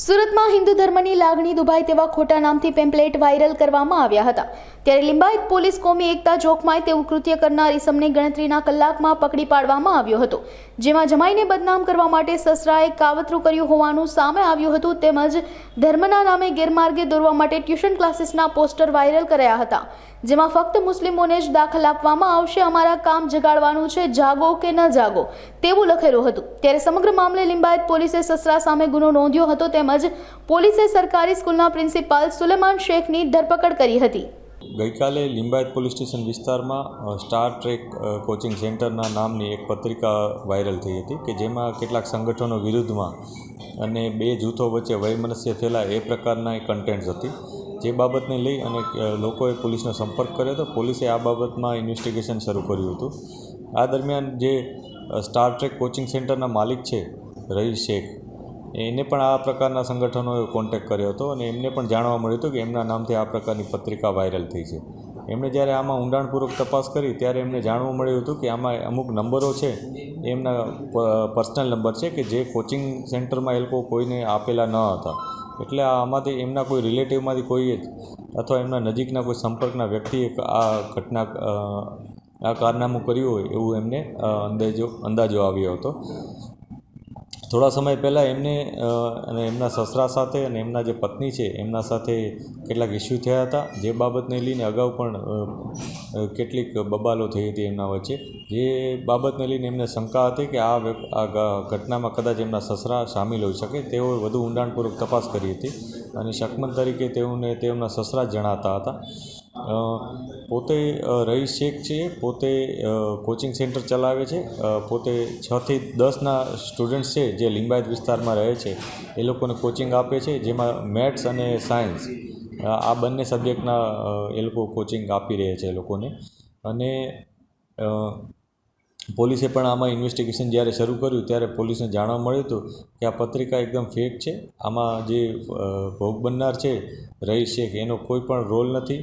સુરતમાં હિન્દુ ધર્મની લાગણી દુભાય તેવા ખોટા નામથી પેમ્પલેટ વાયરલ કરવામાં આવ્યા હતા. ત્યારે લિંબાયત પોલીસ કોમી એકતા જોખમાય તેવું કૃત્ય કરનાર ઇસમને ગણતરીના કલાકમાં પકડી પાડવામાં આવ્યો હતો. જેમાં જમાઈને બદનામ કરવા માટે સસરાએ કાવતરું કર્યું હોવાનું સામે આવ્યું હતું તેમજ ધર્મના નામે ગેરમાર્ગે દોરવા માટે ટ્યુશન ક્લાસીસના પોસ્ટર વાયરલ કરાયા હતા. જેમાં ફક્ત મુસ્લિમોને જ દાખલ આપવામાં આવશે, અમારા કામ જગાડવાનું છે, જાગો કે ન જાગો, તેવું લખેલું હતું. ત્યારે સમગ્ર મામલે લિંબાયત પોલીસે સસરા સામે ગુનો નોંધ્યો હતો તેમજ પોલીસે સરકારી સ્કૂલના પ્રિન્સિપાલ સુલેમાન શેખની ધરપકડ કરી હતી. ગઈકાલે લિંબાયત પોલીસ સ્ટેશન વિસ્તારમાં સ્ટાર ટ્રેક કોચિંગ સેન્ટરના નામની એક પત્રિકા વાયરલ થઈ હતી કે જેમાં કેટલાક સંગઠનો વિરુદ્ધમાં અને બે જૂથો વચ્ચે વૈમનસ્ય થયેલા એ પ્રકારના કન્ટેન્ટ્સ હતી. જે બાબતને લઈ અને લોકોએ પોલીસનો સંપર્ક કર્યો હતો. પોલીસે આ બાબતમાં ઇન્વેસ્ટિગેશન શરૂ કર્યું હતું. આ દરમિયાન જે સ્ટાર ટ્રેક કોચિંગ સેન્ટરના માલિક છે, રહીશ શેખ એને પણ આ પ્રકારના સંગઠનોએ કોન્ટેક કર્યો હતો અને એમને પણ જાણવા મળ્યું હતું કે એમના નામથી આ પ્રકારની પત્રિકા વાયરલ થઈ છે. એમણે જ્યારે આમાં ઊંડાણપૂર્વક તપાસ કરી, ત્યારે એમને જાણવા મળ્યું હતું કે આમાં અમુક નંબરો છે, એમના પર્સનલ નંબર છે કે જે કોચિંગ સેન્ટરમાં એ લોકો કોઈને આપેલા ન હતા. એટલે આમાંથી એમના કોઈ રિલેટિવમાંથી કોઈએ જ અથવા એમના નજીકના કોઈ સંપર્કના વ્યક્તિએ આ ઘટના આ કારનામું કર્યું હોય એવું એમને અંદાજો અંદાજો આવ્યો હતો. થોડા સમય પહેલાં એમને અને એમના સસરા સાથે અને એમના જે પત્ની છે, એમના સાથે કેટલાક ઇસ્યુ થયા હતા. જે બાબતને લઈને અગાઉ પણ કેટલીક બબાલો થઈ હતી એમના વચ્ચે. જે બાબતને લઈને એમને શંકા હતી કે આ આ ઘટનામાં કદાચ એમના સસરા સામેલ હોઈ શકે. તેઓએ વધુ ઊંડાણપૂર્વક તપાસ કરી હતી અને શકમન તરીકે તેઓને તેમના સસરા જણાતા હતા. પોતે રહીશ શેખ છે, પોતે કોચિંગ સેન્ટર ચલાવે છે પોતે છથી દસના સ્ટુડન્ટ્સ છે, જે લિંબાયત વિસ્તારમાં રહે છે, એ લોકોને કોચિંગ આપે છે, જેમાં મેથ્સ અને સાયન્સ આ બંને સબ્જેક્ટના એ લોકો કોચિંગ આપી રહ્યા છે એ લોકોને. અને પોલીસે પણ આમાં ઇન્વેસ્ટિગેશન જ્યારે શરૂ કર્યું, ત્યારે પોલીસને જાણવા મળ્યું હતું કે આ પત્રિકા એકદમ ફેક છે. આમાં જે ભોગ બનનાર છે રહીશ શેખ, એનો કોઈ પણ રોલ નથી.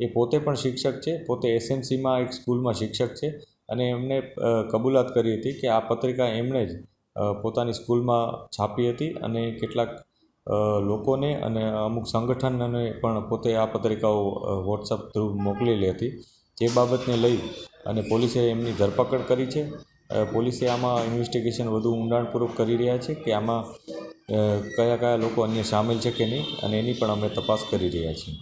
એ પોતે પણ શિક્ષક છે, પોતે એસએમસીમાં એક સ્કૂલમાં શિક્ષક છે અને એમને કબૂલાત કરી હતી કે આ પત્રિકા એમણે જ પોતાની સ્કૂલમાં છાપી હતી અને કેટલાક લોકોને અને અમુક સંગઠનને પણ પોતે આ પત્રિકાઓ વોટ્સઅપ થ્રુ મોકલેલી હતી જે બાબતને લઈ અને પોલીસે એમની ધરપકડ કરી છે. પોલીસે આમાં ઇન્વેસ્ટિગેશન વધુ ઊંડાણપૂર્વક કરી રહ્યા છે કે આમાં કયા કયા લોકો અન્ય સામેલ છે કે નહીં અને એની પણ અમે તપાસ કરી રહ્યા છીએ.